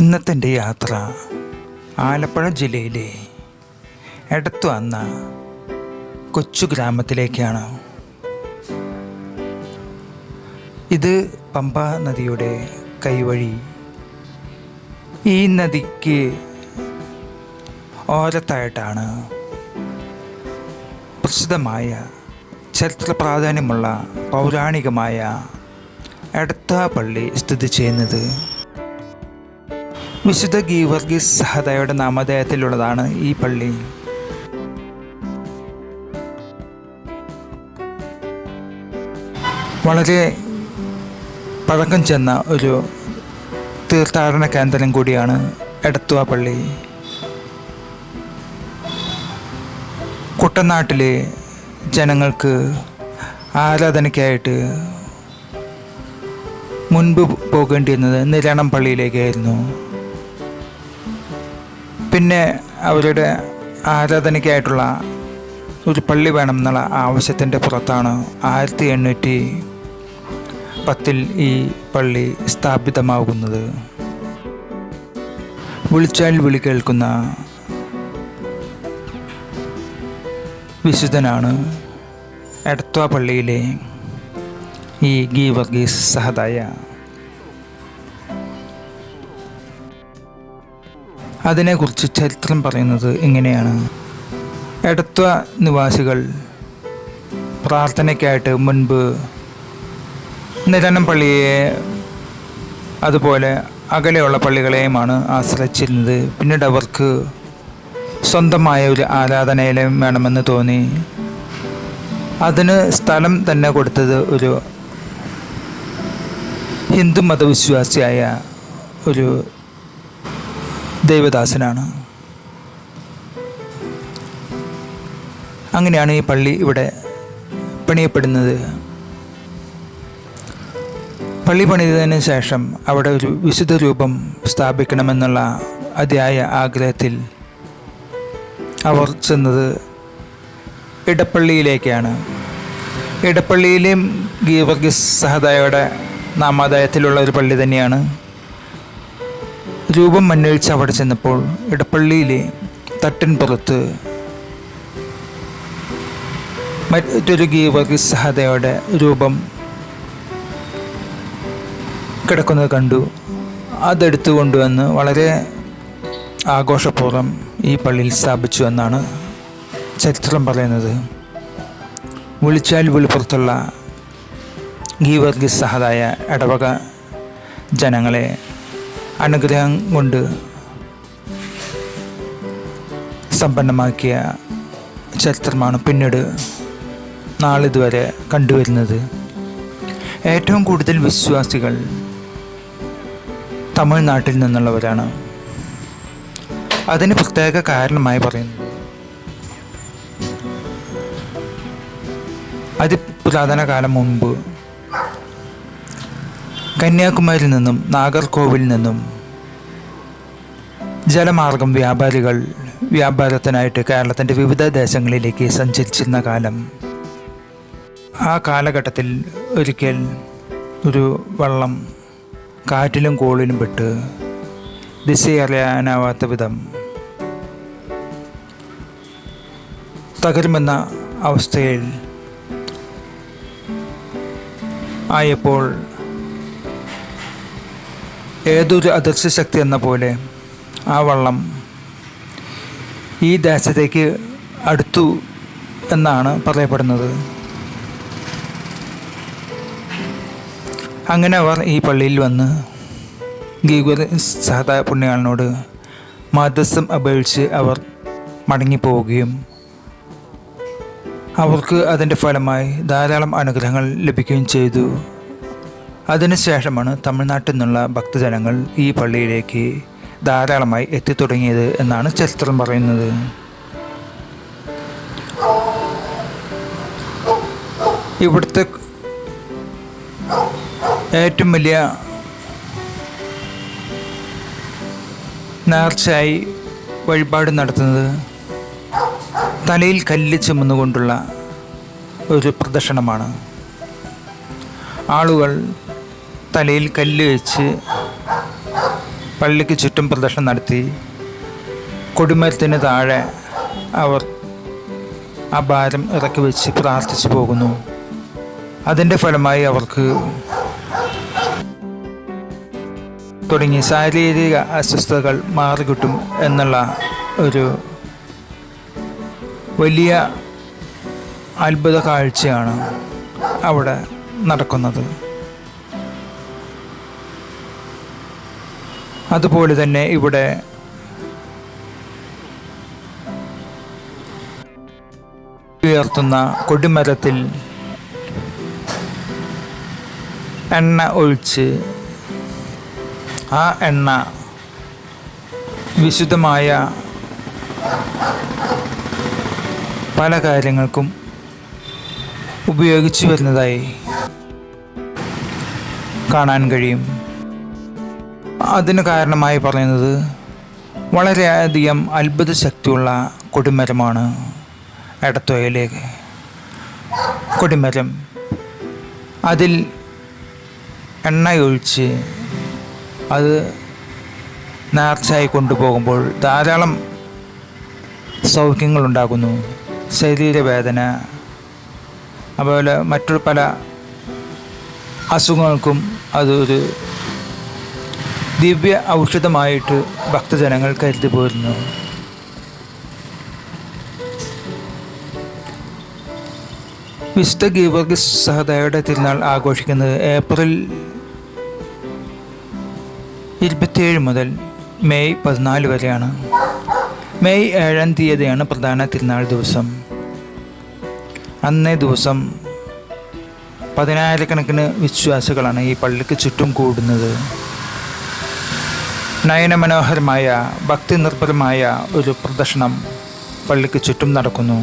ഇന്നത്തെ എന്റെ യാത്ര ആലപ്പുഴ ജില്ലയിലെ എടത്തു എന്ന കൊച്ചു ഗ്രാമത്തിലേക്കാണ്. ഇത് പമ്പ നദിയുടെ കൈവഴി. ഈ നദിക്ക് ഓരത്തായിട്ടാണ് പ്രസിദ്ധമായ ചരിത്ര പ്രാധാന്യമുള്ള പൗരാണികമായ എടത്ത പള്ളി സ്ഥിതി ചെയ്യുന്നത്. വിശുദ്ധ ഗീവർഗീസ് സഹദയുടെ നാമധേയത്തിലുള്ളതാണ് ഈ പള്ളി. വളരെ പഴക്കം ചെന്ന ഒരു തീർത്ഥാടന കേന്ദ്രം കൂടിയാണ് എടത്തുവ പള്ളി. കുട്ടനാട്ടിലെ ജനങ്ങൾക്ക് ആരാധനയ്ക്കായിട്ട് മുൻപ് പോകേണ്ടിയിരുന്നത് നിരണം പള്ളിയിലേക്കായിരുന്നു. പിന്നെ അവരുടെ ആരാധനയ്ക്കായിട്ടുള്ള ഒരു പള്ളി വേണം എന്നുള്ള ആവശ്യത്തിന്റെ പുറത്താണ് ആയിരത്തി എണ്ണൂറ്റി പത്തിൽ ഈ പള്ളി സ്ഥാപിതമാകുന്നത്. വിളിച്ചാൽ വിളി കേൾക്കുന്ന വിശുദ്ധനാണ് എടത്വ പള്ളിയിലെ ഈ ഗീവർഗീസ് സഹദായ അതിനെക്കുറിച്ച് ചരിത്രം പറയുന്നത് ഇങ്ങനെയാണ്. എടത്വ നിവാസികൾ പ്രാർത്ഥനയ്ക്കായിട്ട് മുൻപ് നിരനം പള്ളിയെ അതുപോലെ അകലെയുള്ള പള്ളികളെയുമാണ് ആശ്രയിച്ചിരുന്നത്. പിന്നീട് അവർക്ക് സ്വന്തമായ ഒരു ആരാധനാലയം വേണമെന്ന് തോന്നി. അതിന് സ്ഥലം തന്നെ കൊടുത്തത് ഒരു ഹിന്ദു മതവിശ്വാസിയായ ഒരു ദൈവദാസനാണ്. അങ്ങനെയാണ് ഈ പള്ളി ഇവിടെ പണിയപ്പെടുന്നത്. പള്ളി പണിതതിന് ശേഷം അവിടെ ഒരു വിശുദ്ധ രൂപം സ്ഥാപിക്കണമെന്നുള്ള അതിയായ ആഗ്രഹത്തിൽ അവർ ചെന്നത് ഇടപ്പള്ളിയിലേക്കാണ്. ഇടപ്പള്ളിയിലെയും ഗീവർഗീസ് സഹദായയുടെ നാമാദായത്തിലുള്ള ഒരു പള്ളി തന്നെയാണ്. രൂപം അന്വേഷിച്ച് അവിടെ ചെന്നപ്പോൾ ഇടപ്പള്ളിയിലെ തട്ടിൻപുറത്ത് മറ്റൊരു ഗീവർഗീസ് സഹദയുടെ രൂപം കിടക്കുന്നത് കണ്ടു. അതെടുത്തു കൊണ്ടുവന്ന് വളരെ ആഘോഷപൂർവം ഈ പള്ളിയിൽ സ്ഥാപിച്ചു എന്നാണ് ചരിത്രം പറയുന്നത്. വിളിച്ചാൽ വിളിപ്പുറത്തുള്ള ഗീവർഗീസ് സഹതായ ഇടവക ജനങ്ങളെ അനുഗ്രഹം കൊണ്ട് സമ്പന്നമാക്കിയ ചരിത്രമാണ് പിന്നീട് നാളിതുവരെ കണ്ടുവരുന്നത്. ഏറ്റവും കൂടുതൽ വിശ്വാസികൾ തമിഴ്നാട്ടിൽ നിന്നുള്ളവരാണ്. അതിന് പ്രത്യേക കാരണമായി പറയുന്നു അതിപുരാതന കാലം മുമ്പ് കന്യാകുമാരിയിൽ നിന്നും നാഗർകോവിൽ നിന്നും ജലമാർഗം വ്യാപാരികൾ വ്യാപാരത്തിനായിട്ട് കേരളത്തിന്റെ വിവിധ ദേശങ്ങളിലേക്ക് സഞ്ചരിച്ചിരുന്ന കാലം. ആ കാലഘട്ടത്തിൽ ഒരിക്കൽ ഒരു വള്ളം കാറ്റിലും കോളിലും പെട്ട് ദിശയറിയാനാവാത്ത വിധം തകരുമെന്ന അവസ്ഥയിൽ ആയപ്പോൾ ഏതൊരു അദൃശ്യ ശക്തി എന്ന പോലെ ആ വള്ളം ഈ ദേശത്തേക്ക് അടുത്തു എന്നാണ് പറയപ്പെടുന്നത്. അങ്ങനെ അവർ ഈ പള്ളിയിൽ വന്ന് ഗീഗുർ സഹദ പുണ്യാളിനോട് മാധ്യസ്ഥം അപേക്ഷിച്ച് അവർ മടങ്ങിപ്പോവുകയും അവർക്ക് അതിന്റെ ഫലമായി ധാരാളം അനുഗ്രഹങ്ങൾ ലഭിക്കുകയും ചെയ്തു. അതിനുശേഷമാണ് തമിഴ്നാട്ടിൽ നിന്നുള്ള ഭക്തജനങ്ങൾ ഈ പള്ളിയിലേക്ക് ധാരാളമായി എത്തിത്തുടങ്ങിയത് എന്നാണ് ചരിത്രം പറയുന്നത്. ഇവിടുത്തെ ഏറ്റവും വലിയ നേർച്ചയായി വഴിപാട് നടത്തുന്നത് തലയിൽ കല്ല് ചുമന്നുകൊണ്ടുള്ള ഒരു പ്രദർശനമാണ്. ആളുകൾ തലയിൽ കല്ല് വെച്ച് പള്ളിക്ക് ചുറ്റും പ്രദർശനം നടത്തി കൊടിമരത്തിന് താഴെ അവർ ആ ഭാരം ഇറക്കി വെച്ച് പ്രാർത്ഥിച്ചു പോകുന്നു. അതിന്റെ ഫലമായി അവർക്ക് തുടങ്ങി ശാരീരിക അസ്വസ്ഥതകൾ മാറിക്കിട്ടും എന്നുള്ള ഒരു വലിയ അത്ഭുത കാഴ്ചയാണ് അവിടെ നടക്കുന്നത്. അതുപോലെ തന്നെ ഇവിടെ ഉയർത്തുന്ന കൊടിമരത്തിൽ എണ്ണ ഒഴിച്ച് ആ എണ്ണ വിശുദ്ധമായ പല കാര്യങ്ങൾക്കും ഉപയോഗിച്ചു വരുന്നതായി കാണാൻ കഴിയും. അതിന് കാരണമായി പറയുന്നത് വളരെയധികം അത്ഭുത ശക്തിയുള്ള കൊടിമരമാണ് എടത്വയിലെ കൊടിമരം. അതിൽ എണ്ണയൊഴിച്ച് അത് നേർച്ചയായി കൊണ്ടുപോകുമ്പോൾ ധാരാളം സൗഖ്യങ്ങളുണ്ടാകുന്നു. ശരീരവേദന അതുപോലെ മറ്റു പല അസുഖങ്ങൾക്കും അതൊരു ദിവ്യ ഔഷധമായിട്ട് ഭക്തജനങ്ങൾ കരുതി പോരുന്നു. വിശുദ്ധ ഗീവർഗീസ് സഹദയുടെ തിരുനാൾ ആഘോഷിക്കുന്നത് ഏപ്രിൽ ഇരുപത്തിയേഴ് മുതൽ മെയ് പതിനാല് വരെയാണ്. മെയ് ഏഴാം തീയതിയാണ് പ്രധാന തിരുനാൾ ദിവസം. അന്നേ ദിവസം പതിനായിരക്കണക്കിന് വിശ്വാസികളാണ് ഈ പള്ളിക്ക് ചുറ്റും കൂടുന്നത്. നയനമനോഹരമായ ഭക്തി നിർഭരമായ ഒരു പ്രദർശനം പള്ളിക്ക് ചുറ്റും നടക്കുന്നു.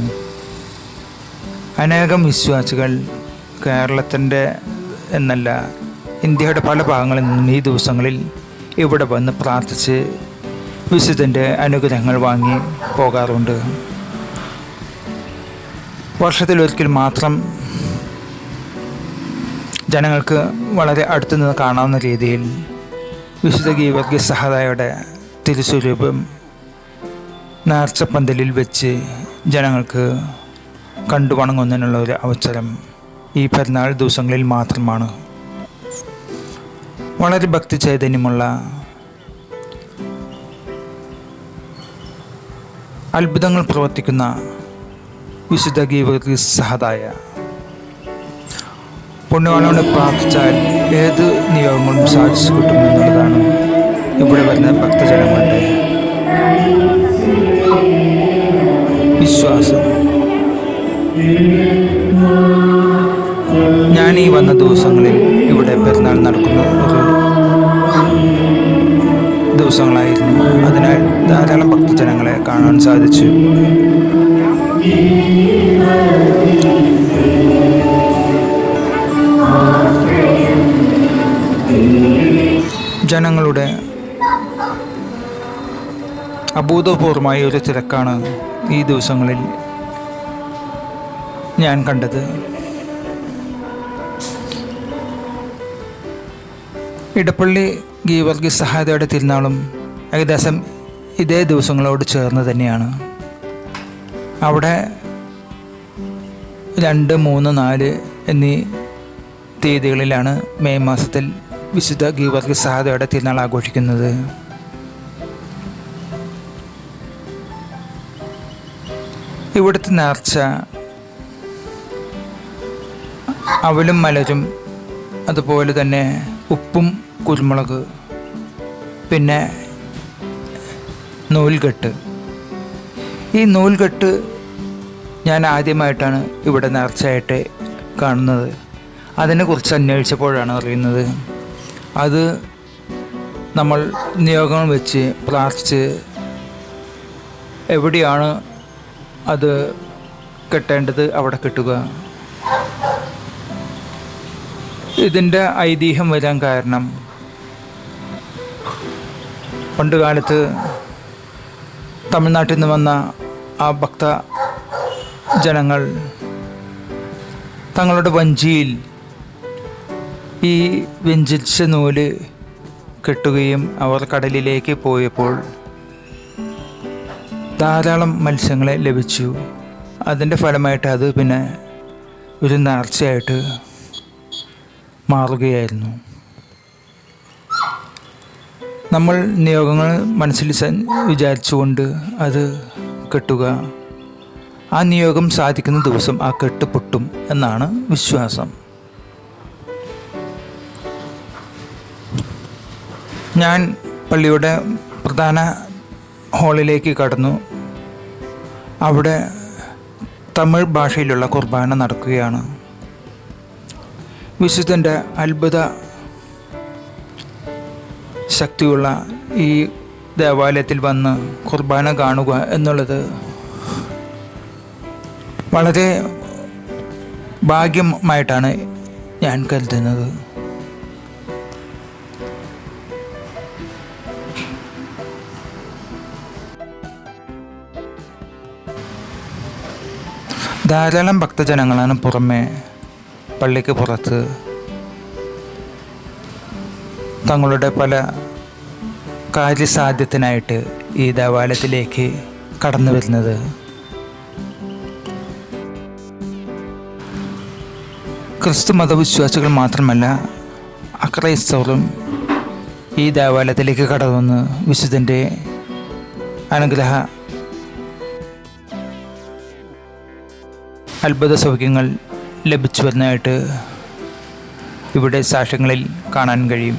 അനേകം വിശ്വാസികൾ കേരളത്തിന്റെ എന്നല്ല ഇന്ത്യയുടെ പല ഭാഗങ്ങളിൽ നിന്നും ഈ ദിവസങ്ങളിൽ ഇവിടെ വന്ന് പ്രാർത്ഥിച്ച് വിശുദ്ധന്റെ അനുഗ്രഹങ്ങൾ വാങ്ങി പോകാറുണ്ട്. വർഷത്തിലൊരിക്കൽ മാത്രം ജനങ്ങൾക്ക് വളരെ അടുത്തു നിന്ന് കാണാവുന്ന രീതിയിൽ വിശുദ്ധ ഗീവർഗീസ് സഹദായുടെ തിരുസ്വരൂപം നേർച്ചപ്പന്തലിൽ വെച്ച് ജനങ്ങൾക്ക് കണ്ടു വണങ്ങുന്നതിനുള്ള ഒരു അവസരം ഈ പെരുന്നാൾ ദിവസങ്ങളിൽ മാത്രമാണ്. വളരെ ഭക്തി ചൈതന്യമുള്ള അത്ഭുതങ്ങൾ പ്രവർത്തിക്കുന്ന വിശുദ്ധ ഗീവർഗീസ് സഹദായ പുണ്യവാനോട് പ്രാർത്ഥിച്ചാൽ ഏത് നിയോഗങ്ങളും സാധിച്ചു കിട്ടുമെന്നുള്ളതാണ് ഇവിടെ വരുന്ന ഭക്തജനങ്ങളുടെ വിശ്വാസം. ഞാൻ ഈ വന്ന ദിവസങ്ങളിൽ ഇവിടെ പെരുന്നാൾ നടക്കുന്ന ഒരു ദിവസങ്ങളായിരുന്നു. അതിനാൽ ധാരാളം ഭക്തജനങ്ങളെ കാണാൻ സാധിച്ചു. ജനങ്ങളുടെ അഭൂതപൂർവമായ ഒരു തിരക്കാണ് ഈ ദിവസങ്ങളിൽ ഞാൻ കണ്ടത്. ഇടപ്പള്ളി ഗീവർഗീസ് സഹായതയുടെ തിരുനാളും ഏകദേശം ഇതേ ദിവസങ്ങളോട് ചേർന്ന് തന്നെയാണ്. അവിടെ രണ്ട് മൂന്ന് നാല് എന്നീ തീയതികളിലാണ് മെയ് മാസത്തിൽ വിശുദ്ധ ഗീവർഗി സഹായതയുടെ തിരുനാൾ ആഘോഷിക്കുന്നത്. ഇവിടുത്തെ നേർച്ച അവലും മലരും അതുപോലെ തന്നെ ഉപ്പും കുരുമുളക് പിന്നെ നൂൽകെട്ട്. ഈ നൂൽകെട്ട് ഞാൻ ആദ്യമായിട്ടാണ് ഇവിടെ നേർച്ചയായിട്ട് കാണുന്നത്. അതിനെക്കുറിച്ച് അന്വേഷിച്ചപ്പോഴാണ് അറിയുന്നത്. അത് നമ്മൾ നിയോഗങ്ങൾ വെച്ച് പ്രാർത്ഥിച്ച് എവിടെയാണ് അത് കെട്ടേണ്ടത് അവിടെ കെട്ടുക. ഇതിന്റെ ഐതിഹ്യം വരാൻ കാരണം പണ്ട് കാലത്ത് തമിഴ്നാട്ടിൽ നിന്ന് വന്ന ആ ഭക്ത ജനങ്ങൾ തങ്ങളുടെ വഞ്ചിയിൽ ഈ വ്യഞ്ചിച്ച നൂൽ കെട്ടുകയും അവർ കടലിലേക്ക് പോയപ്പോൾ ധാരാളം മത്സ്യങ്ങളെ ലഭിച്ചു. അതിന്റെ ഫലമായിട്ട് അത് പിന്നെ ഒരു നേർച്ചയായിട്ട് മാറുകയായിരുന്നു. നമ്മൾ നിയോഗങ്ങൾ മനസ്സിൽ വിചാരിച്ചുകൊണ്ട് അത് കെട്ടുക. ആ നിയോഗം സാധിക്കുന്ന ദിവസം ആ കെട്ട് പൊട്ടും എന്നാണ് വിശ്വാസം. ഞാൻ പള്ളിയുടെ പ്രധാന ഹാളിലേക്ക് കടന്നു. അവിടെ തമിഴ് ഭാഷയിലുള്ള കുർബാന നടക്കുകയാണ്. വിശുദ്ധന്റെ അത്ഭുത ശക്തിയുള്ള ഈ ദേവാലയത്തിൽ വന്ന് കുർബാന കാണുക എന്നുള്ളത് വളരെ ഭാഗ്യമായിട്ടാണ് ഞാൻ കരുതുന്നത്. ധാരാളം ഭക്തജനങ്ങളാണ് പുറമെ പള്ളിക്ക് പുറത്ത്. തങ്ങളുടെ പല കാര്യസാധ്യത്തിനായിട്ട് ഈ ദേവാലയത്തിലേക്ക് കടന്നു വരുന്നത്. ക്രിസ്തു മതവിശ്വാസികൾ മാത്രമല്ല അക്രൈസ്തവരും ഈ ദേവാലയത്തിലേക്ക് കടന്നു വന്ന് വിശുദ്ധന്റെ അനുഗ്രഹ അത്ഭുത സൗഖ്യങ്ങൾ ലഭിച്ചു വരുന്നതായിട്ട് ഇവിടെ സാക്ഷ്യങ്ങളിൽ കാണാൻ കഴിയും.